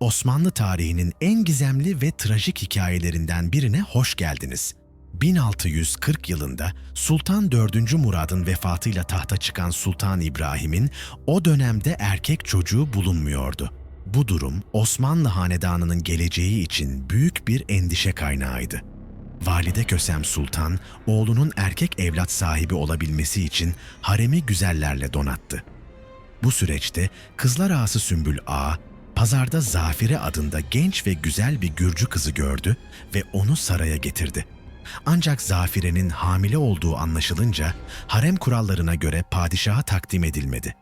Osmanlı tarihinin en gizemli ve trajik hikayelerinden birine hoş geldiniz. 1640 yılında Sultan 4. Murad'ın vefatıyla tahta çıkan Sultan İbrahim'in o dönemde erkek çocuğu bulunmuyordu. Bu durum Osmanlı hanedanının geleceği için büyük bir endişe kaynağıydı. Valide Kösem Sultan, oğlunun erkek evlat sahibi olabilmesi için haremi güzellerle donattı. Bu süreçte Kızlar Ağası Sümbül Ağa, pazarda Zafire adında genç ve güzel bir Gürcü kızı gördü ve onu saraya getirdi. Ancak Zafire'nin hamile olduğu anlaşılınca harem kurallarına göre padişaha takdim edilmedi.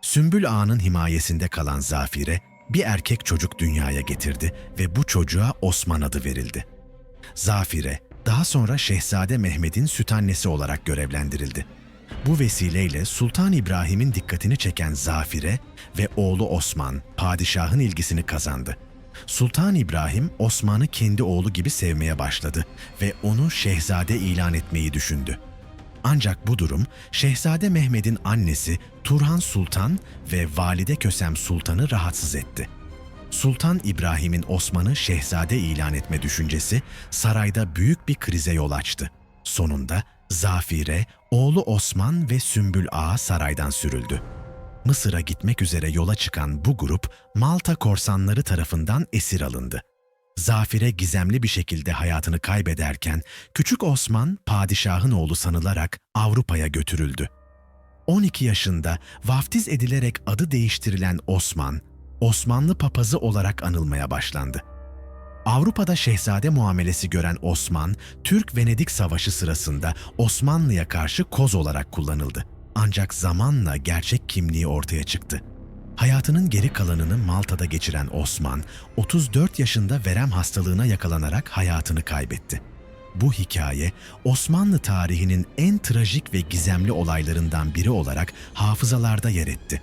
Sümbül Ağa'nın himayesinde kalan Zafire bir erkek çocuk dünyaya getirdi ve bu çocuğa Osman adı verildi. Zafire daha sonra Şehzade Mehmet'in süt annesi olarak görevlendirildi. Bu vesileyle Sultan İbrahim'in dikkatini çeken Zafire ve oğlu Osman padişahın ilgisini kazandı. Sultan İbrahim Osman'ı kendi oğlu gibi sevmeye başladı ve onu şehzade ilan etmeyi düşündü. Ancak bu durum Şehzade Mehmet'in annesi Turhan Sultan ve Valide Kösem Sultan'ı rahatsız etti. Sultan İbrahim'in Osman'ı şehzade ilan etme düşüncesi sarayda büyük bir krize yol açtı. Sonunda Zafire, oğlu Osman ve Sümbül Ağa saraydan sürüldü. Mısır'a gitmek üzere yola çıkan bu grup Malta korsanları tarafından esir alındı. Zafire gizemli bir şekilde hayatını kaybederken küçük Osman padişahın oğlu sanılarak Avrupa'ya götürüldü. 12 yaşında vaftiz edilerek adı değiştirilen Osman, Osmanlı papazı olarak anılmaya başlandı. Avrupa'da şehzade muamelesi gören Osman, Türk-Venedik Savaşı sırasında Osmanlı'ya karşı koz olarak kullanıldı. Ancak zamanla gerçek kimliği ortaya çıktı. Hayatının geri kalanını Malta'da geçiren Osman, 34 yaşında verem hastalığına yakalanarak hayatını kaybetti. Bu hikaye Osmanlı tarihinin en trajik ve gizemli olaylarından biri olarak hafızalarda yer etti.